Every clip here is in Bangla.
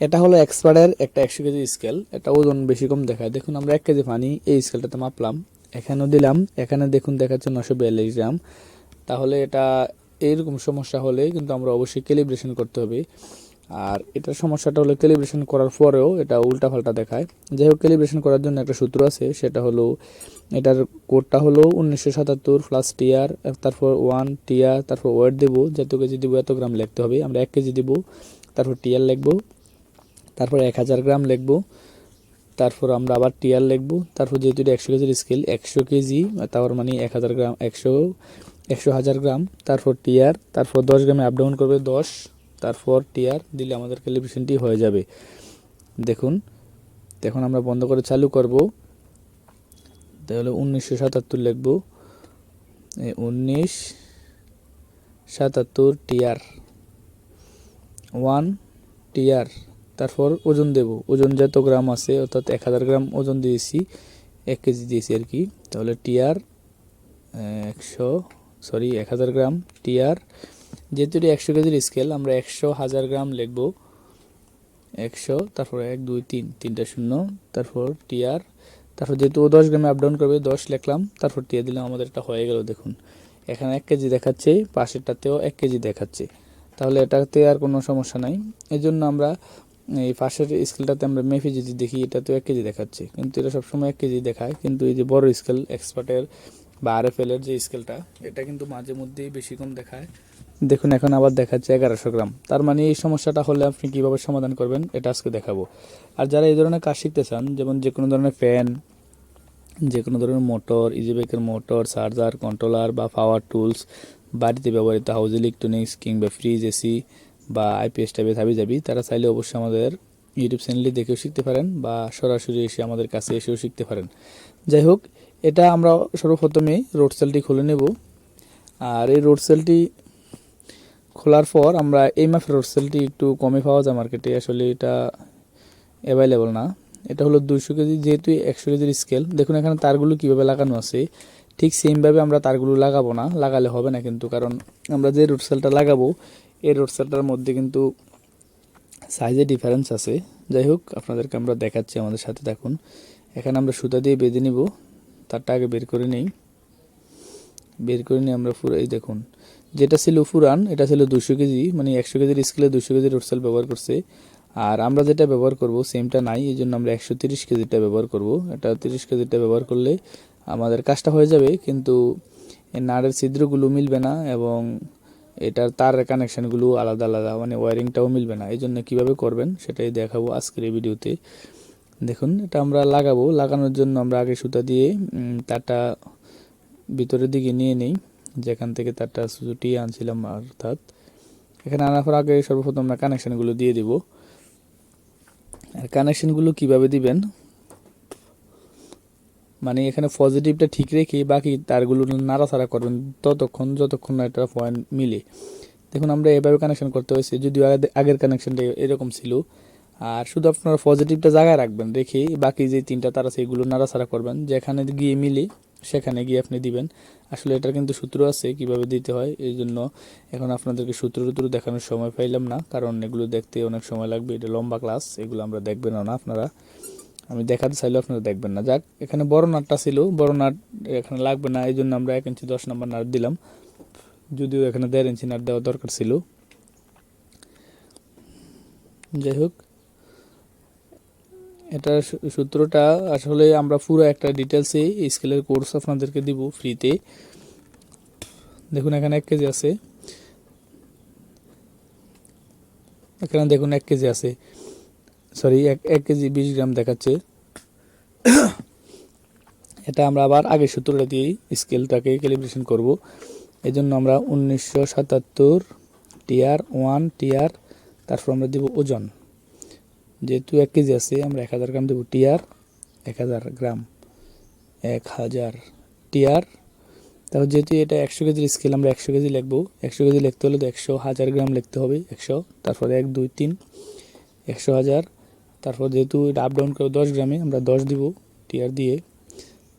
এটা হলো এক্সপার্টের একটা একশো কেজি স্কেল। এটা ওজন বেশি কম দেখায়। দেখুন, আমরা এক কেজি পানি এই স্কেলটাতে মাপলাম। এখানেও দিলাম। এখানে দেখুন, দেখাচ্ছে নশো বিয়াল্লিশ গ্রাম। তাহলে এটা এইরকম সমস্যা হলে কিন্তু আমরা অবশ্যই ক্যালিব্রেশন করতে হবে। আর এটার সমস্যাটা হলো ক্যালিব্রেশন করার পরেও এটা উল্টাপাল্টা দেখায়। যাই হোক, ক্যালিব্রেশন করার জন্য একটা সূত্র আছে। সেটা হলো, এটার কোডটা হলো উনিশশো সাতাত্তর প্লাস টিআর তারপর ওয়ান টিআর তারপর ওয়েট দেবো। যত কেজি দেবো, এত গ্রাম লিখতে হবে। আমরা এক কেজি দেবো, তারপর টিআর লিখব। তারপর এক হাজার গ্রাম লিখব। তারপর আমরা আবার টিয়ার লিখব। তারপর যেহেতু এটা একশো কেজির স্কেল একশো কেজি, তারপর মানে এক হাজার গ্রাম, একশো একশো হাজার গ্রাম, তারপর টিয়ার তারপর দশ গ্রামে আপ ডাউন করবে দশ, তারপর টিয়ার দিলে আমাদের ক্যালিব্রেশনটি হয়ে যাবে। দেখুন, এখন আমরা বন্ধ করে চালু করব। তাহলে উনিশশো সাতাত্তর লিখব। উনিশ সাতাত্তর টিআর ওয়ান টিআর তারপর ওজন দেব। ওজন যত গ্রাম আছে, অর্থাৎ এক হাজার গ্রাম ওজন দিয়েছি, এক কেজি দিয়েছি আর কি। তাহলে টিআর একশো সরি এক হাজার গ্রাম টিআর। যেহেতু এটা একশো কেজির স্কেল আমরা একশো হাজার গ্রাম লিখব। একশো, তারপর এক, দুই, তিন, তিনটা শূন্য, তারপর টিআর। তারপর যেহেতু ও দশ গ্রামে আপ ডাউন করবে, দশ লিখলাম, তারপর টিআর দিলাম, আমাদের এটা হয়ে গেল, দেখুন। এখানে এক কেজি দেখাচ্ছে, পাশেরটাতেও এক কেজি দেখাচ্ছে। তাহলে এটাতে আর কোনো সমস্যা নাই। এই জন্য আমরা এই পাশের স্কেলটাতে আমরা মেপে যদি দেখি, এটা তো এক কেজি দেখাচ্ছে। কিন্তু এটা সবসময় এক কেজি দেখায়। কিন্তু এই যে বড় স্কেল এক্সপার্টের বা আর এফ এর যে স্কেলটা এটা কিন্তু মাঝে মধ্যেই বেশি কম দেখায়। দেখুন, এখন আবার দেখাচ্ছে এগারোশো গ্রাম। তার মানে এই সমস্যাটা হলে আপনি কীভাবে সমাধান করবেন, এটা আজকে দেখাবো। আর যারা এই ধরনের কাজ শিখতে চান, যেমন যে কোনো ধরনের ফ্যান যে কোনো ধরনের মোটর ইজিবাইকের মোটর চার্জার কন্ট্রোলার বা পাওয়ার টুলস বাড়িতে ব্যবহৃত হাউস ইলেকট্রনিক্স কিংবা ফ্রিজ এসি বা আইপিএস টাইপের হাবি যাবি তারা চাইলে অবশ্যই আমাদের ইউটিউব চ্যানেলে দেখেও শিখতে পারেন বা সরাসরি এসে আমাদের কাছে এসেও শিখতে পারেন। যাই হোক, এটা আমরা সর্বপ্রথমে রোড সেলটি খুলে নেব। আর এই রোড সেলটি খোলার পর আমরা এই মাপের রোড সেলটি একটু কমে পাওয়া যায় মার্কেটে আসলে এটা অ্যাভেলেবল না। এটা হলো দুইশো কেজি, যেহেতু একশো কেজির স্কেল দেখুন, এখানে তারগুলো কীভাবে লাগানো আছে। ঠিক সেমভাবে আমরা তারগুলো লাগাবো না। লাগালে হবে না কিন্তু, কারণ আমরা যে রোড সেলটা লাগাবো এই রোড সেলটার মধ্যে কিন্তু সাইজে ডিফারেন্স আছে। যাই হোক, আপনাদেরকে আমরা দেখাচ্ছি, আমাদের সাথে দেখুন এখানে আমরা সুতা দিয়ে বেঁধে নিব। তারটা আগে বের করে নেই। বের করে নিয়ে আমরা পুরো, এই দেখুন, যেটা ছিল ফুরান এটা ছিল দুশো কেজি মানে একশো কেজির স্কেলে দুশো কেজির রোড সেল ব্যবহার করছে। আর আমরা যেটা ব্যবহার করব সেমটা নাই এই জন্য আমরা একশো তিরিশ কেজিটা ব্যবহার করব। এটা তিরিশ কেজিটা ব্যবহার করলে আমাদের কাজটা হয়ে যাবে, কিন্তু নাড়ের ছিদ্রগুলো মিলবে না এবং এটার তার কানেকশানগুলো আলাদা আলাদা মানে ওয়ারিংটাও মিলবে না। এই জন্য কীভাবে করবেন সেটাই দেখাবো আজকের এই ভিডিওতে দেখুন, এটা আমরা লাগাবো। লাগানোর জন্য আমরা আগে সুতা দিয়ে তারটা ভিতরের দিকে নিয়ে নেই। যেখান থেকে তারটা ছুটিয়ে আনছিলাম, অর্থাৎ। এখানে আনার পর আগে সর্বপ্রথম আমরা কানেকশানগুলো দিয়ে দিব। আর কানেকশানগুলো কীভাবে দিবেন? মানে এখানে পজিটিভটা ঠিক রেখে বাকি তারগুলো নাড়াচাড়া করবেন ততক্ষণ, যতক্ষণ না এটা পয়েন্ট মিলে। দেখুন, আমরা এভাবে কানেকশন করতে হয়েছে, যদিও আগে- আগের কানেকশনটা এরকম ছিল। আর শুধু আপনারা পজিটিভটা জায়গায় রাখবেন, রেখে বাকি যে তিনটা তার আছে এগুলো নাড়াচাড়া করবেন, যেখানে গিয়ে মিলে সেখানে গিয়ে আপনি দিবেন। আসলে এটার কিন্তু সূত্র আছে কীভাবে দিতে হয়, এই জন্য এখন আপনাদেরকে সূত্র টুত্র দেখানোর সময় পাইলাম না, কারণ এগুলো দেখতে অনেক সময় লাগবে, এটা লম্বা ক্লাস এগুলো আমরা দেখবেন না আপনারা। আমি দেখাতে চাইলেও আপনারা দেখবেন না। যাক, এখানে বড় নাটটা ছিল, বড় নাট এখানে লাগবে না এই জন্য আমরা এক ইঞ্চি দশ নম্বর নাট দিলাম। যদিও এখানে দেড় ইঞ্চি নাট দেওয়া দরকার ছিল। যাই হোক এটা সূত্রটা আসলে আমরা পুরো একটা ডিটেলসে স্কেলের কোর্স আপনাদেরকে দিব ফ্রিতে। দেখুন, এখানে এক কেজি আছে। এখানে দেখুন, এক কেজি আছে। সরি এক এক কেজি বিশ গ্রাম দেখাচ্ছে। এটা আমরা আবার আগের সূত্রটা দিয়েই স্কেলটাকে ক্যালিব্রেশন করব। এই জন্য আমরা উনিশশো সাতাত্তর টিআর ওয়ান টিআর তারপর আমরা দেব ওজন। যেহেতু এক কেজি আছে, আমরা এক হাজার গ্রাম দেবো টিআর এক হাজার গ্রাম, এক হাজার টিআর তারপর যেহেতু এটা একশো কেজির স্কেল আমরা একশো কেজি লিখব। একশো কেজি লিখতে হলে তো একশো হাজার গ্রাম লিখতে হবে, একশো, তারপরে এক, দুই, তিন, একশো হাজার তারপর যেহেতু এটা আপ ডাউন করে দশ গ্রামে, আমরা দশ দিব টিয়ার দিয়ে।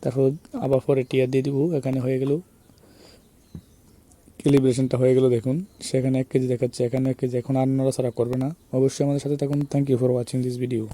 তারপর আবার পরে টিয়ার দিয়ে দিব, এখানে হয়ে গেল। ক্যালিব্রেশনটা হয়ে গেল দেখুন, সেখানে এক কেজি দেখাচ্ছে, এখানে এক কেজি, এখন আর নড়াচড়া করবে না। অবশ্যই আমাদের সাথে থাকুন। Thank you for watching this video